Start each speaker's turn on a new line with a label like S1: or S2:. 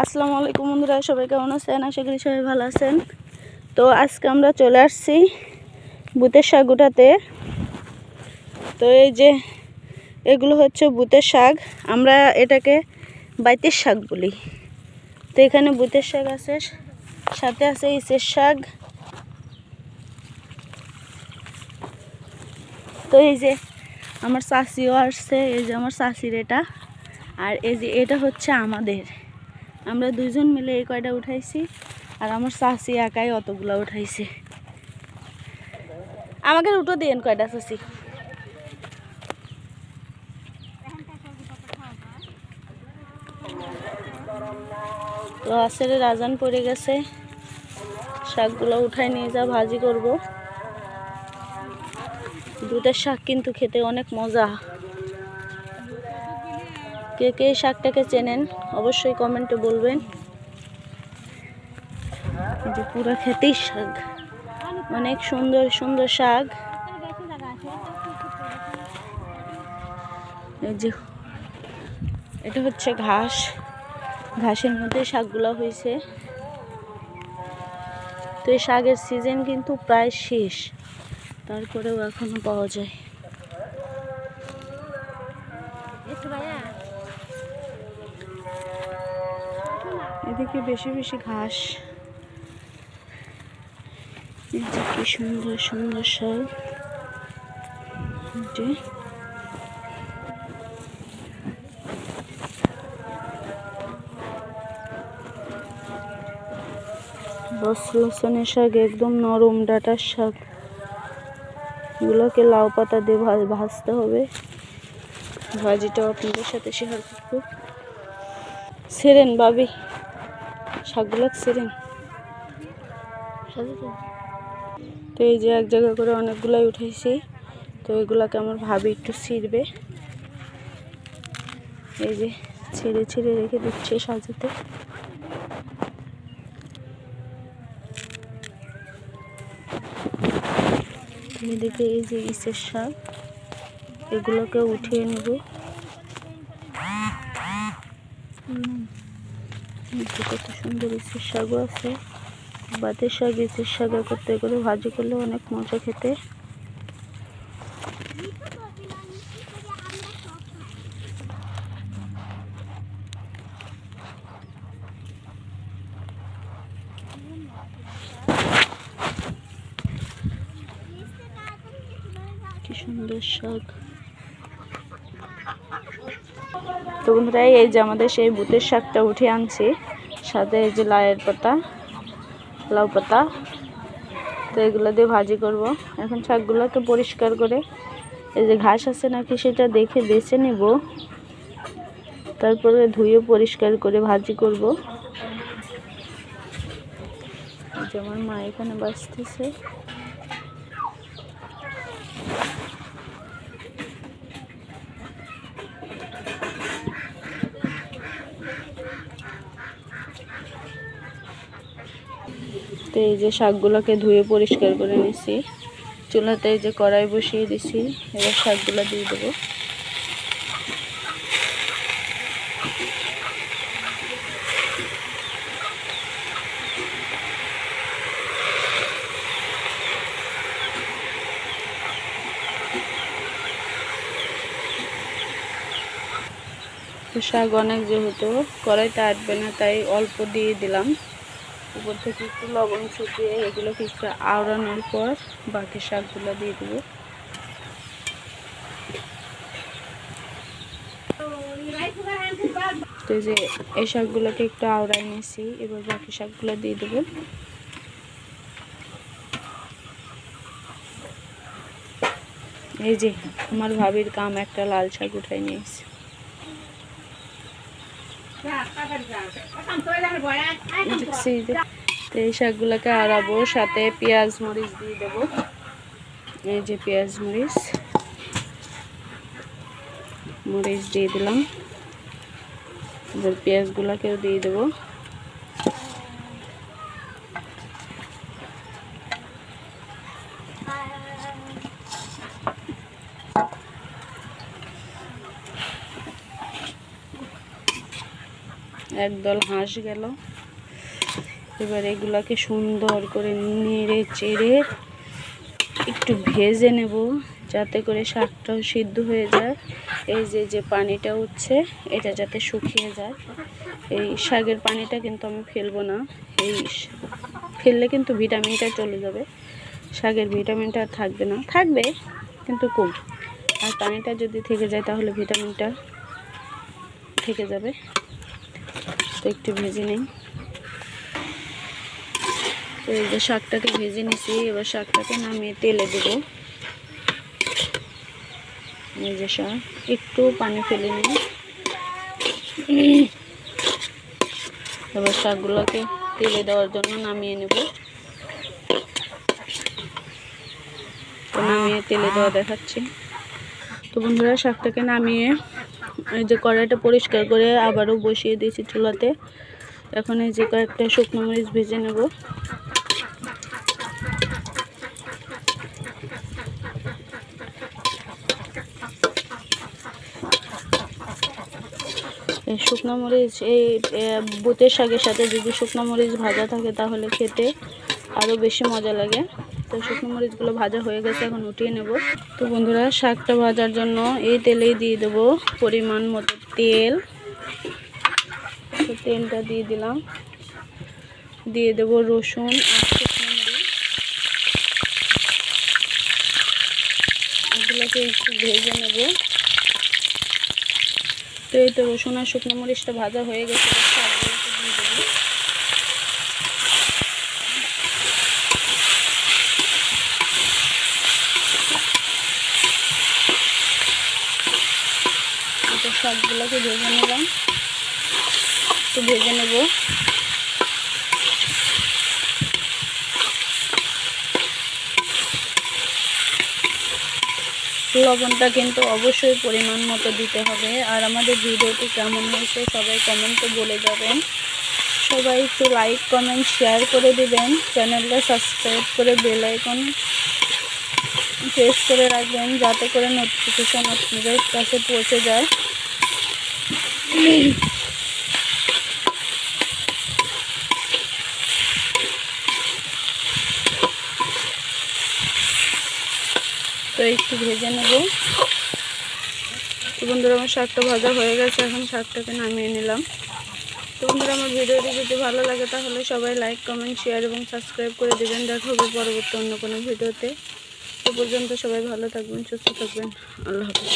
S1: আসসালামু আলাইকুম বন্ধুরা, সবাই কেমন আছেন? আশা করি সবাই ভালো আছেন। তো আজকে আমরা চলে আসছি বুতের শাক উঠাতে তো এই যে, এগুলো হচ্ছে বুতের শাক। আমরা এটাকে বাইতের শাক বলি। তো এখানে বুতের শাক আছে, সাথে আছে ইসের শাক। তো এই যে আমার চাষিও আসছে, এই যে আমার চাষির এটা। আর এই যে এটা হচ্ছে আমাদের। আমরা দুইজন মিলে এই কয়টা উঠাইছি, আর আমার চাষি একাই অতগুলা উঠাইছে। আমাকে উঠো দিয়েন কয়টা চাষি আসলে রাজান পড়ে গেছে, শাকগুলো উঠাই নিয়ে যা, ভাজি করব। দুটার শাক কিন্তু খেতে অনেক মজা। কে কে শাকটাকে চেনেন অবশ্যই কমেন্টে বলবেন। যে পুরো খেতেই শাক। অনেক সুন্দর সুন্দর শাক। এই যে এটা হচ্ছে ঘাস। ঘাসের মধ্যে শাকগুলো হয়েছে। তো এই শাকের সিজন কিন্তু প্রায় শেষ। তারপরেও এখনও পাওয়া যায়। এদিকে বেশি বেশি ঘাস। কি সুন্দর সুন্দর এই শাক একদম নরম ডাটার শাক। এগুলোকে লাউ পাতা দিয়ে ভাজতে হবে। ভাজিটাও আপনাদের সাথে শেয়ার করব। সেরেন বাবি শাকগুলো সেরেন তো এই যে এক জায়গা করে অনেকগুলাই উঠাইছি। তো এগুলাকে আমার ভাবি একটু ছিঁড়বে। এই যে ছেড়ে ছেড়ে রেখে দিচ্ছে সাজাতে। এদিকে এই যে ইসের শাক এগুলোকে উঠিয়ে নেব। যে কত সুন্দর ইসের শাকও আছে। বাতের শাক ইসের শাক করতে করে ভাজি করলে অনেক মজা খেতে। কি সুন্দর শাক। তো বন্ধুরা, এই যে আমাদের সেই বুতের শাকটা উঠে আনছি। সাথে এই যে লাউয়ের পাতা, লাউ পাতা। তো এগুলো দিয়ে ভাজি করব। এখন শাকগুলোকে পরিষ্কার করে এই যে ঘাস আছে নাকি সেটা দেখে বেছে নেব। তারপরে ধুয়ে পরিষ্কার করে ভাজি করব। যেমন মা এখানে বাঁচতেছে। তো এই যে শাকগুলোকে ধুয়ে পরিষ্কার করে নিছি। চুলাতে এই যে কড়াই বসিয়ে দিছি, এবার শাকগুলো দিয়ে দেবো। শাক অনেক যেহেতু, কড়াইতে আটবে না, তাই অল্প দিয়ে দিলাম। উপর থেকে একটু লবণ ছুটিয়ে এগুলোকে একটু আওড়ানোর পর বাকি শাকগুলো দিয়ে দেবো। তো যে এই শাকগুলোকে একটু আওড়াই নিয়েছি, এবার বাকি শাকগুলো দিয়ে দেবো। এই যে, আমার ভাবির কাম একটা লাল শাক উঠাই নিয়েছি এই শাকগুলোকে আড়াবো সাথে পেঁয়াজ মরিচ দিয়ে দেবো। এই যে পেঁয়াজ মরিচ মরিচ দিয়ে দিলাম। এবার পেঁয়াজগুলোকেও দিয়ে দেবো। একদল হাঁস গেল। এবার এগুলাকে সুন্দর করে নেড়ে চেড়ে একটু ভেজে নেব, যাতে করে শাকটাও সিদ্ধ হয়ে যায়। এই যে যে পানিটা উঠছে, এটা যাতে শুকিয়ে যায়। এই শাকের পানিটা কিন্তু আমি ফেলব না। এই ফেললে কিন্তু ভিটামিনটা চলে যাবে। শাকের ভিটামিনটা থাকবে না। থাকবে, কিন্তু কম। আর পানিটা যদি থেকে যায়, তাহলে ভিটামিনটা থেকে যাবে। তো একটু ভেজে নিই। তো এই যে শাকটাকে ভেজে নিছি, এবার শাকটাকে নামিয়ে তেলে দেবো। এই যে শাক, একটু পানি ফেলে নিই। এবার শাকগুলোকে তেলে দেওয়ার জন্য নামিয়ে নেব। নামিয়ে তেলে দেওয়া দেখাচ্ছি। তো বন্ধুরা, শাকটাকে নামিয়ে এই যে কড়াইটা পরিষ্কার করে আবারও বসিয়ে দিয়েছি চুলাতে। এখন এই যে কয়েকটা শুকনো মরিচ ভেজে নেব। শুকনো মরিচ এই এ, বুটের শাকের সাথে যদি শুকনো মরিচ ভাজা থাকে তাহলে খেতে আরও বেশি মজা লাগে। তো শুকনো মরিচগুলো ভাজা হয়ে গেছে, এখন উঠিয়ে নেব। তো বন্ধুরা, শাকটা ভাজার জন্য এই তেলেই দিয়ে দেবো পরিমাণ মতো তেল। তো তেলটা দিয়ে দিলাম। দিয়ে দেবো রসুন আর শুকনো এগুলোকে একটু ভেজে নেব। তো এই তো রসুন আর শুকনো মরিচটা ভাজা হয়ে গেছে এবার শাকগুলোকে দিয়ে দেবো এটা শাকগুলোকে ভেজে নিলাম। একটু ভেজে নেব। লবণটা কিন্তু অবশ্যই পরিমাণ মতো দিতে হবে। আর আমাদের ভিডিওটি কেমন হয়েছে সবাই কমেন্টে বলে যাবেন। সবাই একটু লাইক কমেন্ট শেয়ার করে দিবেন। চ্যানেলটা সাবস্ক্রাইব করে বেল আইকন প্রেস করে রাখবেন, যাতে করে নোটিফিকেশন আপনাদের কাছে পৌঁছে যায়। তো একটু ভেজে নেব। তো বন্ধুরা, আমার শাকটা ভাজা হয়ে গেছে, এখন শাকটাকে নামিয়ে নিলাম। তো বন্ধুরা, আমার ভিডিওটি যদি ভালো লাগে, তাহলে সবাই লাইক, কমেন্ট, শেয়ার এবং সাবস্ক্রাইব করে দেবেন। দেখা হবে পরবর্তী অন্য কোনো ভিডিওতে। তো পর্যন্ত সবাই ভালো থাকবেন, সুস্থ থাকবেন। আল্লাহ হাফিজ।